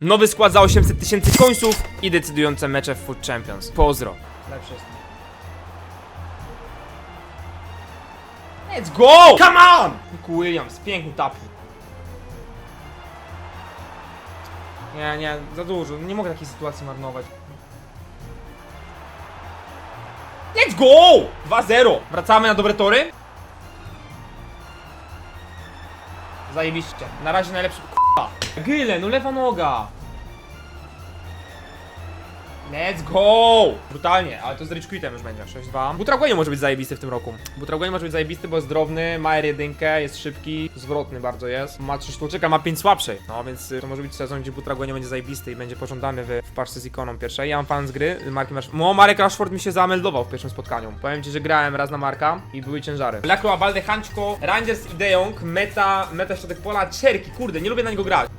Nowy skład za 800 tysięcy końców i decydujące mecze w Food Champions. Pozdro. Lepszy jest. Let's go! Come on! Nick Williams, piękny tapnik. Nie, nie, za dużo. Nie mogę takiej sytuacji marnować. Let's go! 2-0. Wracamy na dobre tory. Zajebiście. Na razie najlepszy... Gyle, no lewa noga. Let's go! Brutalnie, ale to z Rich Quitem już będzie. 6-2. Butragonie może być zajebisty w tym roku. Butragonie może być zajebisty, bo jest drobny, ma R1, jest szybki, zwrotny bardzo jest. Ma 3 sztuczek, a ma 5 słabszej. No więc y, to może być sezon, gdzie Butragonie będzie zajebisty i będzie pożądany w, w parce z ikoną pierwszej. Ja mam fan z gry, Marki Marsz... Mo, Marek Rashford mi się zameldował w pierwszym spotkaniu. Powiem ci, że grałem raz na Marka i były ciężary. Lakro, Abalde, Hańczko, Rangers i De Jong, meta, meta środek pola, Czerki, kurde, nie lubię na niego grać.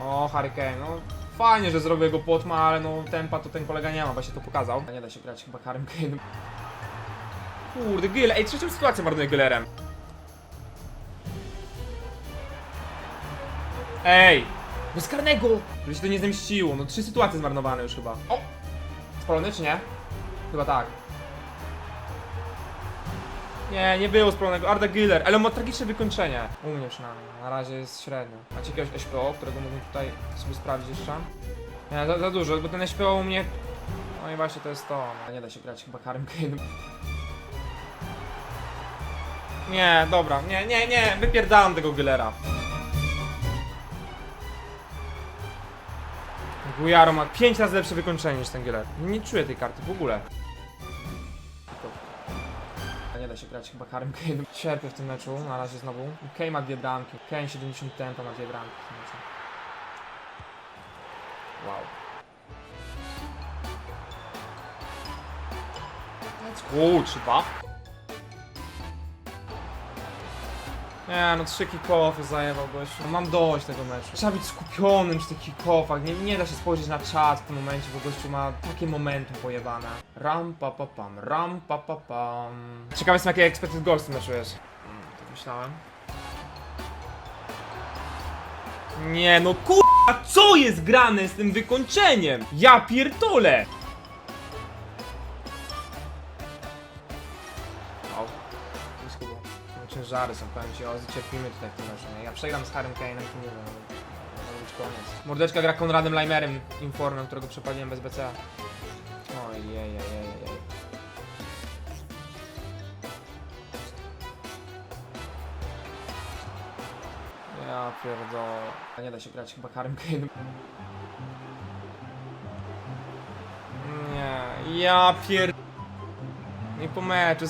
O, Hurricane, no fajnie, że zrobię go potma, ale no tempa to ten kolega nie ma, właśnie to pokazał. Nie da się grać chyba Hurricane'em. Kurde, Gyle, ej, trzecią sytuację marnuję Gillerem. Ej, bez karnego! Żeby się to nie zemściło, no trzy sytuacje zmarnowane już chyba. O! Spalony czy nie? Chyba tak. Nie, nie było spalonego. Arda Giller, ale on ma tragiczne wykończenie. U mnie przynajmniej. Na razie jest średnio. Macie jakiegoś SPO, którego mógłbym tutaj sobie sprawdzić jeszcze? Nie, za, za dużo, bo ten SPO u mnie... No i właśnie to jest to. Nie da się grać chyba Harem Kane'em. Nie, dobra, nie, nie, nie, wypierdalam tego Gillera. Gujaro ma 5 razy lepsze wykończenie niż ten Giller. Nie czuję tej karty w ogóle. Się grać chyba Harem Kane. Cierpię w tym meczu, na razie znowu. Kane ma dwie bramki. Kane 70 tempa ma dwie bramki w tym meczu. Wow. Let's go, 3-2. Nie, no trzy kick-offy zajebał gościu. No, mam dość tego meczu. Trzeba być skupionym przy tych kick-offach. Nie, nie da się spojrzeć na czat w tym momencie, bo gościu ma takie momentum pojebane. Ram pa pa pam, ram pa pa pam. Ciekawe jestem jakie expected goals w tym meczu jest. Mm, tak myślałem. Nie no kurwa, co jest grane z tym wykończeniem? Ja pierdolę! Ciężary są, powiem ci, o, cierpimy tutaj w tym meczu, nie? Ja przegram z Harem Kane'em, to nie wiem, może być koniec. Mordeczka gra Konradem Leimerem, informem, którego przepaliłem bez BC. Oj, jej, jej, jej. Ja pierdolę. Nie da się grać chyba Harem Kane'em. Nie, ja pier... Nie po meczu.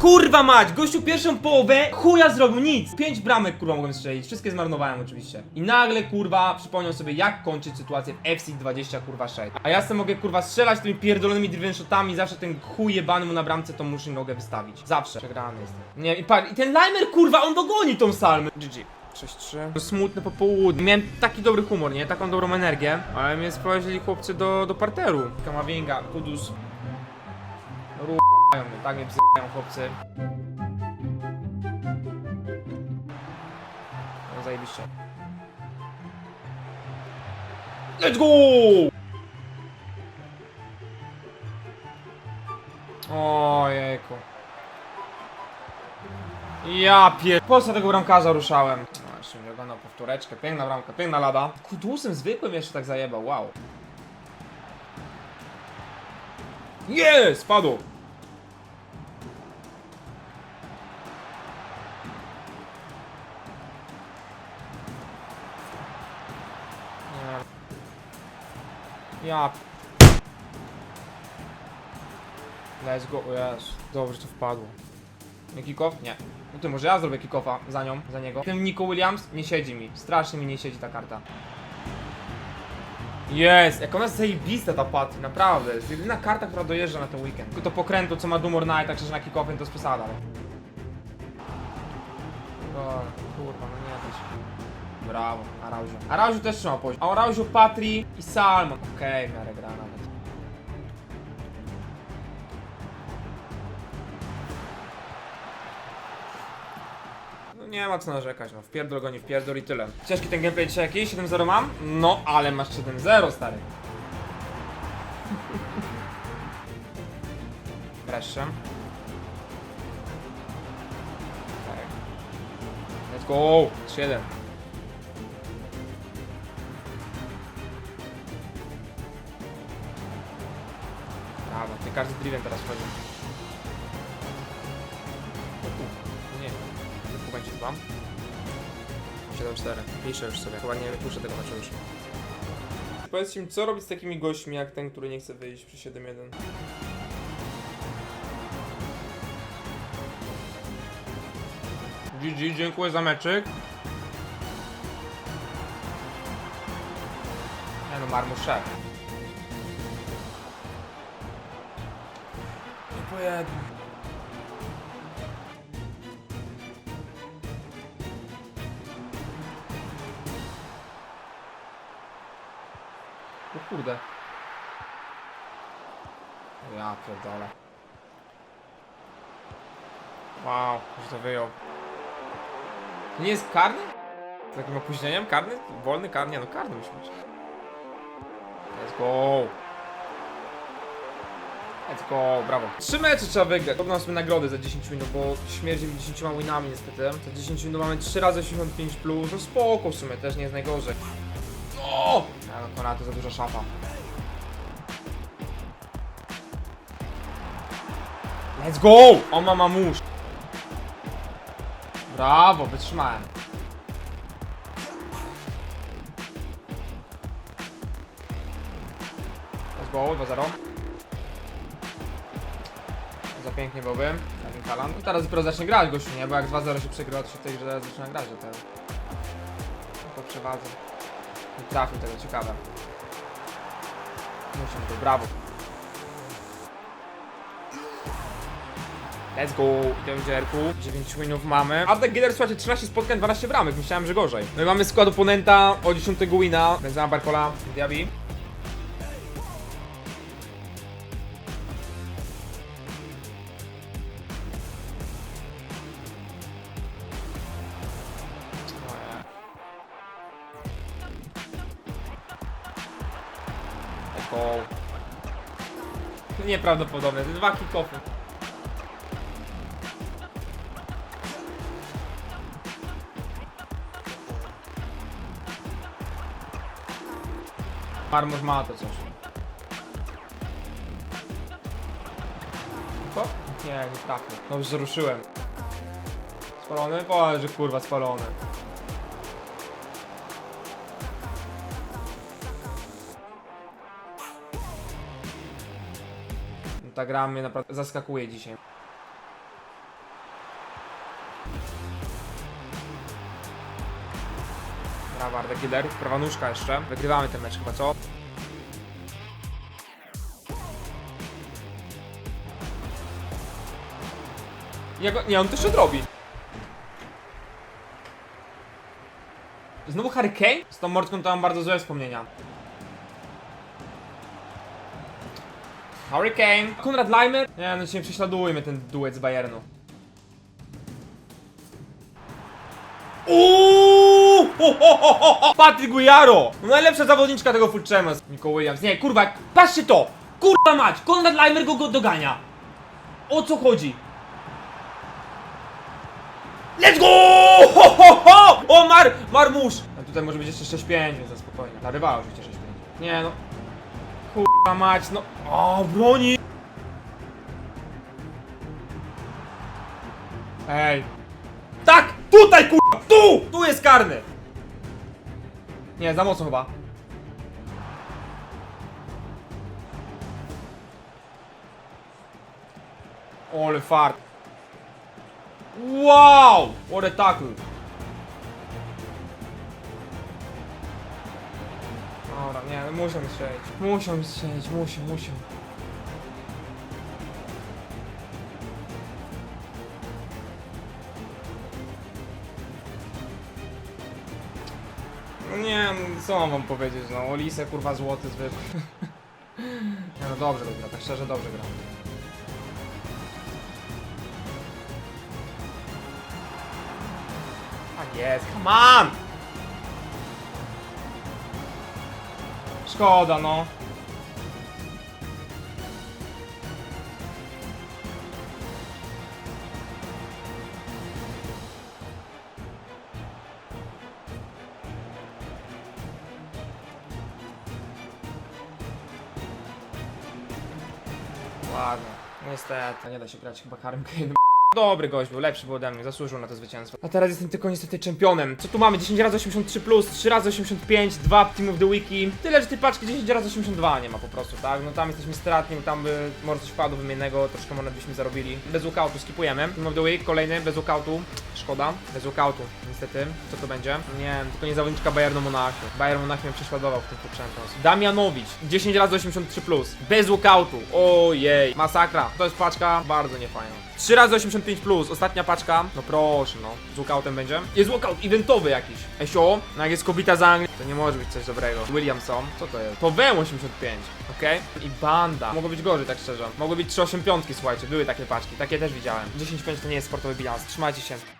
Kurwa mać! Gościu pierwszą połowę chuja zrobił nic! Pięć bramek kurwa mogłem strzelić, wszystkie zmarnowałem oczywiście. I nagle kurwa przypomniał sobie jak kończyć sytuację w FC 20 kurwa 6. A ja sobie mogę kurwa strzelać tymi pierdolonymi driven shotami, zawsze ten chuj jebany mu na bramce to muszę nogę wystawić. Zawsze. Przegrany jestem. Nie, i patrz, i ten Limer kurwa, on dogoni tą salmę. GG. 6-3. Smutne popołudnie. Miałem taki dobry humor, nie? Taką dobrą energię, ale mnie sprowadzili chłopcy do, do parteru. Kamavinga, Kudus. Mnie, tak mnie bzykają chłopcy. No zajebiście. Let's go! Ojejku. Ja pier... Po co tego bramkarza ruszałem? No jeszcze mi oglądał powtóreczkę. Piękna bramka, piękna lada. Kudusem zwykłym jeszcze tak zajebał, wow. Jest! Spadł! Ja... Let's go, o Jezu. Dobrze, to wpadło. Kick-off? Nie. No ty, może ja zrobię kick-offa za nią, za niego. Ten Nico Williams nie siedzi mi. Strasznie mi nie siedzi ta karta. Jest! Jak ona jest zajebista ta Patty, naprawdę. Jest jedyna karta, która dojeżdża na ten weekend. Tylko to pokrętu, co ma Dumor Night, także że na kick-offie to jest przesada. ale- O, kurwa, no nie się. Brawo, Araujo. Araujo też trzyma poziom. A Araujo, Patri i Salmon. Okej, w miarę gra nawet. No nie ma co narzekać, no. Wpierdol go, nie wpierdol i tyle. Ciężki ten gameplay dzisiaj jakiś? 7-0 mam? No, ale masz 7-0, stary. Wreszcie. Tak. Let's go! 3-1. Brawo, ty każdy driven teraz wchodzi. O ku, Nie, tylko będzie chyba. 7-4. Piszę już sobie, chyba nie wypuszczę tego meczu już. Powiedzcie mi, co robić z takimi gośćmi jak ten, który nie chce wyjść przy 7-1? GG, dziękuję za meczyk. Nie no, marmusz szef. Pojedę. O kurde. Ja pierdolę. Wow, że to wyjął. To nie jest karny? Z takim opóźnieniem? Karny? Wolny karny? Nie no, karny musi być. Let's go! Go, brawo. Trzy mecze trzeba wygrać. Podobno sobie nagrody za 10 minut, bo śmierdzi mi 10 winami niestety. Za 10 minut mamy 3 razy 85 plus. No spoko w sumie, też nie jest najgorzej. O! No Konrad to za duża szafa. Let's go! O mama musz. Brawo, wytrzymałem. Let's go, 2-0. Pięknie byłby. Erling Haaland. No teraz dopiero zacznie grać gościu, nie? Bo jak 2-0 się przegrywa, to się tej grze zaczyna grać dopiero. No to przewadze. Nie trafił tego, ciekawe. Muszę to, brawo. Let's go, idziemy dzierku. 9 winów mamy. Artek Gider, słuchajcie, 13 spotkań, 12 bramek. Myślałem, że gorzej. No i mamy skład oponenta o 10 wina. Benzema Barcola, Diaby. Go. Nieprawdopodobne, dwa kick-offy. Marmur ma to coś. Co? Nie, nie trafię. Dobrze, ruszyłem. Spalony? O, że kurwa spalony. Ta gra mnie naprawdę zaskakuje dzisiaj. Brawa, Arda Killer. Prawa nóżka jeszcze. Wygrywamy ten mecz chyba, co? Nie, on jeszcze odrobi. Znowu Harry Kane? Z tą mordką to mam bardzo złe wspomnienia. Harry Kane. Konrad Leimer? Nie, no się prześladuje mnie ten duet z Bayernu. Uuuu! Patryk Guiaro! No najlepsza zawodniczka tego Full Champions. Nico Williams. Nie, kurwa, patrzcie to! Kurwa mać! Konrad Leimer go, go dogania. O co chodzi? Let's go! Ho, ho, ho! O, Mar... Marmusz! A tutaj może być jeszcze 6-5, więc spokojnie. Na rywala oczywiście 6-5. Nie no. Kurwa mać, no. O, broni! Ej. Tak! Tutaj kurwa! Tu! Tu jest karny! Nie, za mocno chyba. Ole fart. Wow! What a tackle. Dobra, nie, no muszę strzelić. Muszę strzelić, muszę, muszę. No nie, no co mam wam powiedzieć, no Olise kurwa złoty zwykły. nie no dobrze go gra, tak szczerze dobrze gra. jest, come on! Szkoda, no. Ładnie. Niestety, nie da się grać chyba Harem. Dobry gość był, lepszy był ode mnie, zasłużył na to zwycięstwo. A teraz jestem tylko niestety czempionem. Co tu mamy? 10 razy 83 plus, 3 razy 85, 2 Team of the Wiki. Tyle, że tej paczki 10 razy 82 nie ma po prostu, tak? No tam jesteśmy stratni, bo tam by może coś wpadło wymiennego, troszkę monet byśmy zarobili. Bez walkoutu skipujemy. Team of the Week, kolejny, bez walkoutu. Szkoda, bez walkoutu, niestety. Co to będzie? Nie tylko nie zawodniczka Bayernu Monachium. Bayern Monachium mnie prześladował w tym Food. Damianowicz, 10 razy 83 plus, bez walkoutu. Ojej, masakra. To jest paczka bardzo niefajna. 3 razy 85 plus, ostatnia paczka. No proszę, no. Z walkoutem będzie. Jest walkout eventowy jakiś. Esio, no jak jest kobita z Anglii, to nie może być coś dobrego. Williamson, co to jest? To WM 85, okej? I banda. Mogło być gorzej, tak szczerze. Mogły być 385, słuchajcie, były takie paczki, takie też widziałem. 10-5 to nie jest sportowy bilans, trzymajcie się.